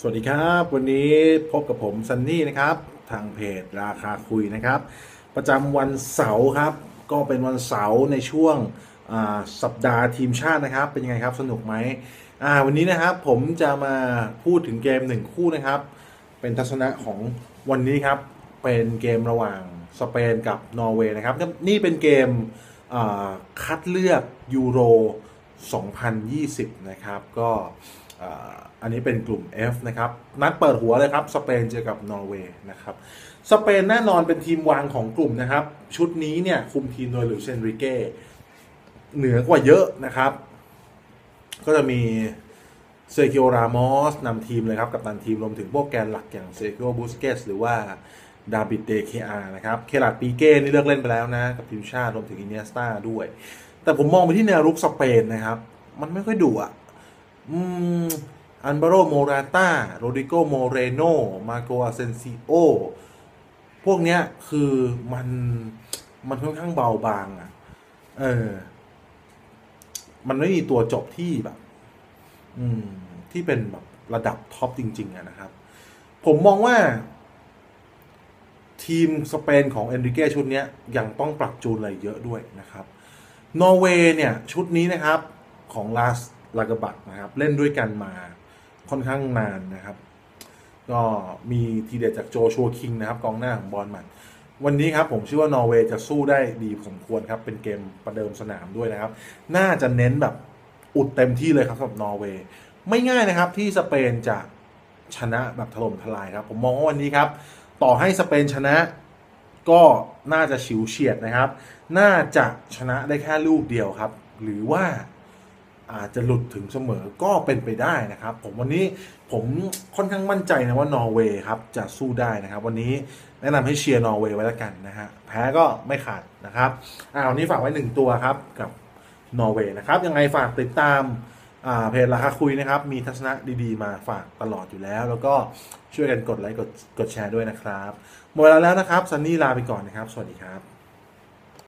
สวัสดีครับ วันนี้พบกับผมซันนี่นะครับ ทางเพจราคาคุยนะครับ ประจำวันเสาร์ครับ ก็เป็นวันเสาร์ในช่วงสัปดาห์ทีมชาตินะครับ เป็นยังไงครับสนุกไหมวันนี้นะครับผมจะมาพูดถึงเกมหนึ่งคู่นะครับ เป็นทัศนะของวันนี้ครับ เป็นเกมระหว่างสเปนกับนอร์เวย์นะครับ นี่เป็นเกมคัดเลือกยูโร 2020 นะครับ ก็ อันนี้เป็นกลุ่ม F นะครับ นัดเปิดหัวเลยครับ สเปนเจอกับนอร์เวย์นะครับ สเปนแน่นอนเป็นทีมวางของกลุ่มนะครับ ชุดนี้เนี่ย คุมทีมโดยหลุยเอนริเก้เหนือกว่าเยอะนะครับ ก็จะมีเซอร์กิโอรามอสนำทีมเลยครับ กับตันทีมรวมถึงพวกแกนหลักอย่างเซอร์กิโอบูสเกสหรือว่าดาบิดเดเคอานะครับ เคลัดปีเก้นี่เลิกเล่นไปแล้วนะ กับทีมชาติรวมถึงอินเนสตาด้วย แต่ผมมองไปที่แนวรุกสเปนนะครับ มันไม่ค่อยดุอะ อืมอันบาโรโมราตาโรดิโกโมเรโน มาโกอาเซนซิโอ พวกเนี้ยคือมันมันค่อนข้างเบาบางอะ เออ มันไม่มีตัวจบที่แบบ อืม ที่เป็นแบบระดับท็อปจริง ๆอะนะครับ ผมมองว่า ทีมสเปนของเอนริเก้ชุดนี้ยังต้องปรับจูนอะไรเยอะด้วยนะครับ นอร์เวย์เนี่ย ชุดนี้นะครับของลาส ลากบักนะครับ เล่นด้วยกันมาค่อนข้างนานนะครับ ก็มีทีเด็ดจากโจชัวคิงนะครับ กองหน้าของบอลมัน วันนี้ครับผมเชื่อว่านอร์เวย์จะสู้ได้ดีพอสมควรครับ เป็นเกมประเดิมสนามด้วยนะครับ น่าจะเน้นแบบอุดเต็มที่เลยครับสำหรับนอร์เวย์ไม่ง่ายนะครับที่สเปนจะชนะแบบถล่มทลายครับ ผมมองว่าวันนี้ครับ ต่อให้สเปนชนะก็น่าจะฉิวเฉียดนะครับ น่าจะชนะได้แค่ลูกเดียวครับ หรือว่า อาจจะหลุดถึงเสมอก็เป็นไปได้นะครับ ผมวันนี้ผมค่อนข้างมั่นใจนะว่านอร์เวย์ครับจะสู้ได้นะครับ วันนี้แนะนำให้เชียร์นอร์เวย์ไว้แล้วกันนะฮะแพ้ก็ไม่ขาดนะครับอ่าวันนี้ฝากไว้หนึ่งตัวครับกับนอร์เวย์นะครับยังไงฝากติดตามเพจราคาคุยนะครับ มีทัศนะดีๆ มาฝากตลอดอยู่แล้ว แล้วก็ช่วยกันกดไลค์กดกดแชร์ด้วยนะครับ หมดเวลาแล้วนะครับซันนี่ลาไปก่อนนะครับ สวัสดีครับ